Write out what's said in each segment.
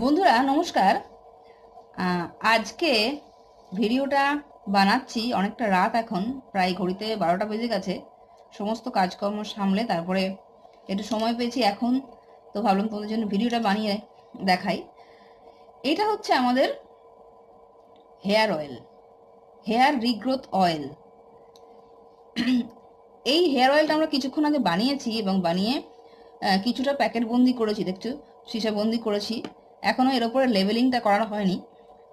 বন্ধুরা, নমস্কার। আজকে ভিডিওটা বানাচ্ছি, অনেকটা রাত এখন, প্রায় ঘড়িতে বারোটা বেজে গেছে। সমস্ত কাজকর্ম সামলে তারপরে একটু সময় পেয়েছি এখন, তো ভাবলাম তোমাদের জন্য ভিডিওটা বানিয়ে দেখাই। এটা হচ্ছে আমাদের hair oil, hair regrowth oil. এই হেয়ার অয়েলটা আমরা কিছুক্ষণ আগে বানিয়েছি এবং বানিয়ে কিছুটা প্যাকেট বন্দি করেছি, দেখছ? সীসা বন্দি করেছি। এখনও এর ওপরে লেভেলিংটা করানো হয়নি।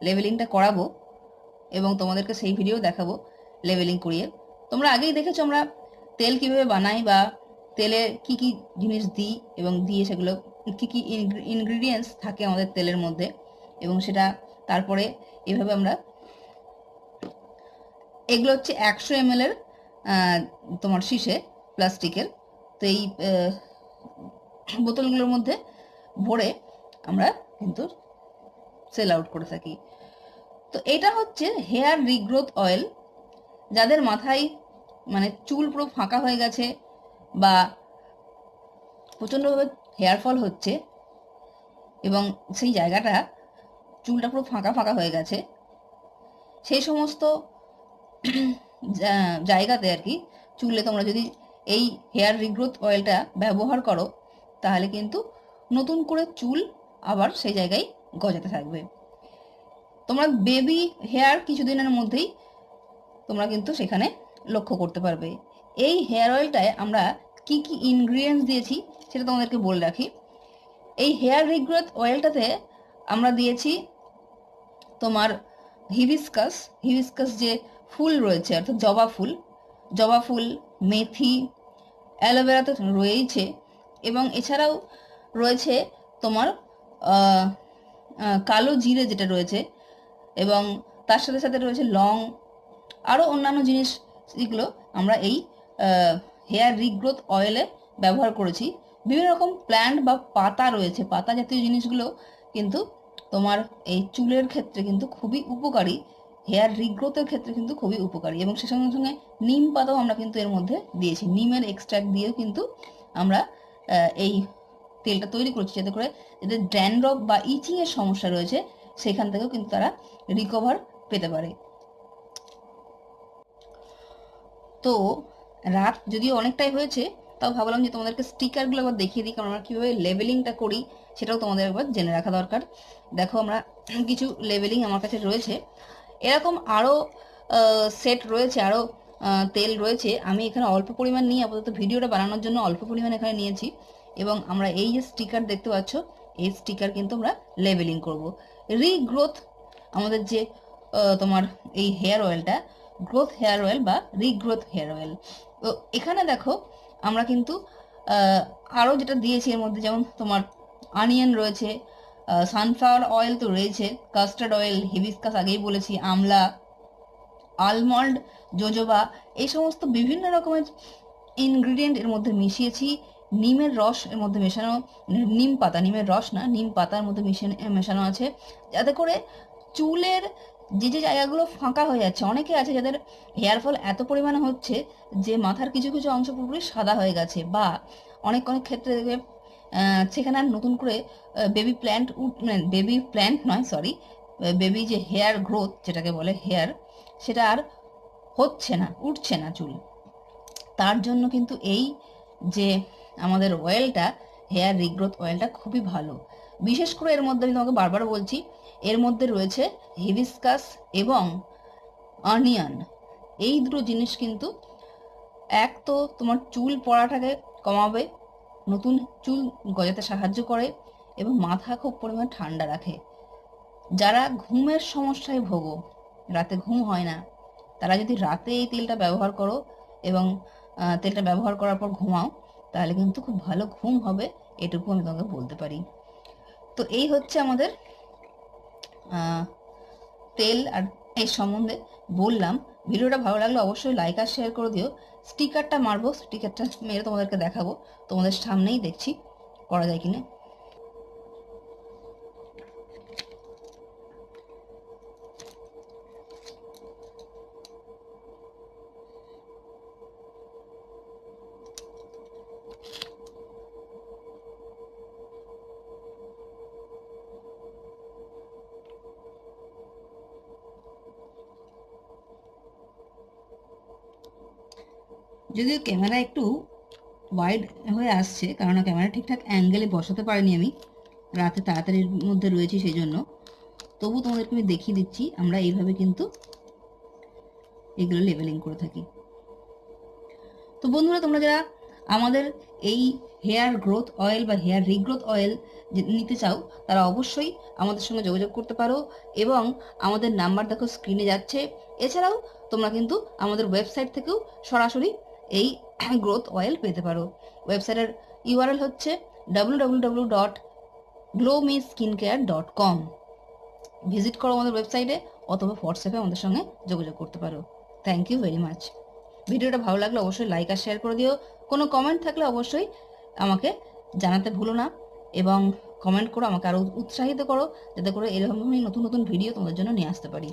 লেভেলিংটা করাবো এবং তোমাদেরকে সেই ভিডিও দেখাবো লেভেলিং করিয়ে। তোমরা আগেই দেখেছ আমরা তেল কীভাবে বানাই বা তেলে কি কি জিনিস দিই এবং দিয়ে সেগুলো কি কি ইনগ্রিডিয়েন্টস থাকে আমাদের তেলের মধ্যে এবং সেটা তারপরে এভাবে আমরা এগুলো হচ্ছে একশো এম এর তোমার শীষে প্লাস্টিকের। তো এই বোতলগুলোর মধ্যে ভরে আমরা কিন্তু সেল আউট করে থাকি। তো এটা হচ্ছে হেয়ার রিগ্রোথ অয়েল যাদের মাথায় মানে চুল পুরো ফাঁকা হয়ে গেছে বা প্রচণ্ডভাবে হেয়ার ফল হচ্ছে এবং সেই জায়গাটা চুলটা পুরো ফাঁকা ফাঁকা হয়ে গেছে, সেই সমস্ত জায়গাতে আর কি চুলে তোমরা যদি এই হেয়ার রিগ্রোথ অয়েলটা ব্যবহার করো, তাহলে কিন্তু নতুন করে চুল আবার সেই জায়গায় গজাতে থাকবে। তোমরা বেবি হেয়ার কিছুদিনের মধ্যেই তোমরা কিন্তু সেখানে লক্ষ্য করতে পারবে। এই হেয়ার অয়েলটায় আমরা কি কি ইনগ্রিডিয়েন্টস দিয়েছি সেটা তোমাদেরকে বলে রাখি। এই হেয়ার রিগ্রোথ অয়েলটাতে আমরা দিয়েছি তোমার হিবিস্কাস হিবিস্কাস যে ফুল রয়েছে, অর্থাৎ জবা ফুল জবা ফুল, মেথি অ্যালোভেরা তো রয়েইছে এবং এছাড়াও রয়েছে তোমার কালো জিরে যেটা রয়েছে এবং তার সাথে সাথে রয়েছে লং আরও অন্যান্য জিনিস যেগুলো আমরা এই হেয়ার রিগ্রোথ অয়েলে ব্যবহার করেছি। বিভিন্ন রকম প্ল্যান্ট বা পাতা রয়েছে, পাতা জাতীয় জিনিসগুলো কিন্তু তোমার এই চুলের ক্ষেত্রে কিন্তু খুবই উপকারী, হেয়ার রিগ্রোথের ক্ষেত্রে কিন্তু খুবই উপকারী এবং সে সঙ্গে সঙ্গে নিম পাতাও আমরা কিন্তু এর মধ্যে দিয়েছি। নিমের এক্সট্রাক্ট দিয়েও কিন্তু আমরা এই তেলটা তৈরি করছি যাতে করে যাদের ড্যান্ড্রফ বা ইচিং এর সমস্যা রয়েছে, সেখান থেকেও কিন্তু তারা রিকভার পেতে পারে। তো রাত যদিও অনেকটাই হয়েছে, তাও ভাবলাম যে তোমাদেরকে স্টিকারগুলো একবার দেখিয়ে দিই, কারণ আমরা কীভাবে লেবেলিংটা করি সেটাও তোমাদের একবার জেনে রাখা দরকার। দেখো আমরা কিছু লেবেলিং আমার কাছে রয়েছে। এরকম আরও সেট রয়েছে আরও তেল রয়েছে। আমি এখানে অল্প পরিমাণ নিয়ে আপাতত ভিডিওটা বানানোর জন্য অল্প পরিমাণ এখানে নিয়েছি। এবং আমরা এই যে স্টিকার দেখতে পাচ্ছ, এই স্টিকার কিন্তু আমরা লেবেলিং করব। রিগ্রোথ আমাদের যে তোমার এই হেয়ার অয়েলটা গ্রোথ হেয়ার অয়েল বা রিগ্রোথ হেয়ার অয়েল তো এখানে দেখো, আমরা কিন্তু আরও যেটা দিয়েছি এর মধ্যে, যেমন তোমার আনিয়ন রয়েছে সানফ্লাওয়ার অয়েল তো রয়েছে কাস্টার্ড অয়েল হিবিস্কাস আগেই বলেছি, আমলা আলমন্ড জোজোবা এই সমস্ত বিভিন্ন রকমের ইনগ্রিডিয়েন্ট এর মধ্যে মিশিয়েছি। নিমের রস এর মধ্যে মেশানো নিম পাতা, নিমের রস না, নিম পাতার মধ্যে মেশানো আছে। যাতে করে চুলের যে যে জায়গাগুলো ফাঁকা হয়ে যাচ্ছে, অনেকে আছে যাদের হেয়ার ফল এত পরিমাণে হচ্ছে যে, মাথার কিছু কিছু অংশ পুরোপুরি সাদা হয়ে গেছে বা অনেক অনেক ক্ষেত্রে দেখবে সেখানে আর নতুন করে বেবি প্ল্যান্ট বেবি প্ল্যান্ট নয় সরি বেবি যে হেয়ার গ্রোথ যেটাকে বলে হেয়ার সেটা আর হচ্ছে না, উঠছে না চুল। তার জন্য কিন্তু এই যে আমাদের অয়েলটা হেয়ার রিগ্রোথ অয়েলটা খুবই ভালো। বিশেষ করে এর মধ্যে আমি তোমাকে বারবার বলছি, এর মধ্যে রয়েছে হিবিস্কাস এবং অনিয়ন এই দুটো জিনিস কিন্তু এক তো তোমার চুল পড়াটাকে কমাবে, নতুন চুল গজাতে সাহায্য করে এবং মাথা খুব পরিমাণ ঠান্ডা রাখে। যারা ঘুমের সমস্যায় ভোগো, রাতে ঘুম হয় না, তারা যদি রাতে এই তেলটা ব্যবহার করো এবং তেলটা ব্যবহার করার পর ঘুমাও তাহলে কিন্তু খুব ভালো ঘুম হবে, এটুকু আমি তোমাকে বলতে পারি। তো এই হচ্ছে আমাদের তেল আর এর সম্বন্ধে বললাম। ভিডিওটা ভালো লাগলে অবশ্যই লাইক আর শেয়ার করে দিও। স্টিকারটা মারবো স্টিকারটা মেরে তোমাদেরকে দেখাবো। তোমাদের সামনেই দেখছি, করা যায় কিনা। যদিও ক্যামেরা একটু ওয়াইড হয়ে আসছে কারণ ক্যামেরা ঠিকঠাক অ্যাঙ্গেলে বসাতে পারিনি আমি। রাতে তাড়াতাড়ির মধ্যে রয়েছি সেই জন্য তবু তোমাদেরকে আমি দেখিয়ে দিচ্ছি, আমরা এইভাবে কিন্তু এগুলো লেভেলিং করে থাকি। তো বন্ধুরা, তোমরা যারা আমাদের এই হেয়ার গ্রোথ অয়েল বা হেয়ার রিগ্রোথ অয়েল নিতে চাও, তারা অবশ্যই আমাদের সঙ্গে যোগাযোগ করতে পারো এবং আমাদের নাম্বার দেখো স্ক্রিনে যাচ্ছে। এছাড়াও তোমরা কিন্তু আমাদের ওয়েবসাইট থেকেও সরাসরি এই গ্রোথ অয়েল পেতে পারো। ওয়েবসাইটের ইউআরএল হচ্ছে W dot skin care dot com visit করো আমাদের ওয়েবসাইটে অথবা হোয়াটসঅ্যাপে আমাদের সঙ্গে যোগাযোগ করতে পারো। থ্যাংক ইউ ভেরি মাচ ভিডিওটা ভালো লাগলে অবশ্যই লাইক আর শেয়ার করে দিও। কোনো কমেন্ট থাকলে অবশ্যই আমাকে জানাতে ভুলো না এবং কমেন্ট করো আমাকে আরও উৎসাহিত করো, যাতে করে এরকমই নতুন নতুন ভিডিও তোমাদের জন্য নিয়ে আসতে পারি।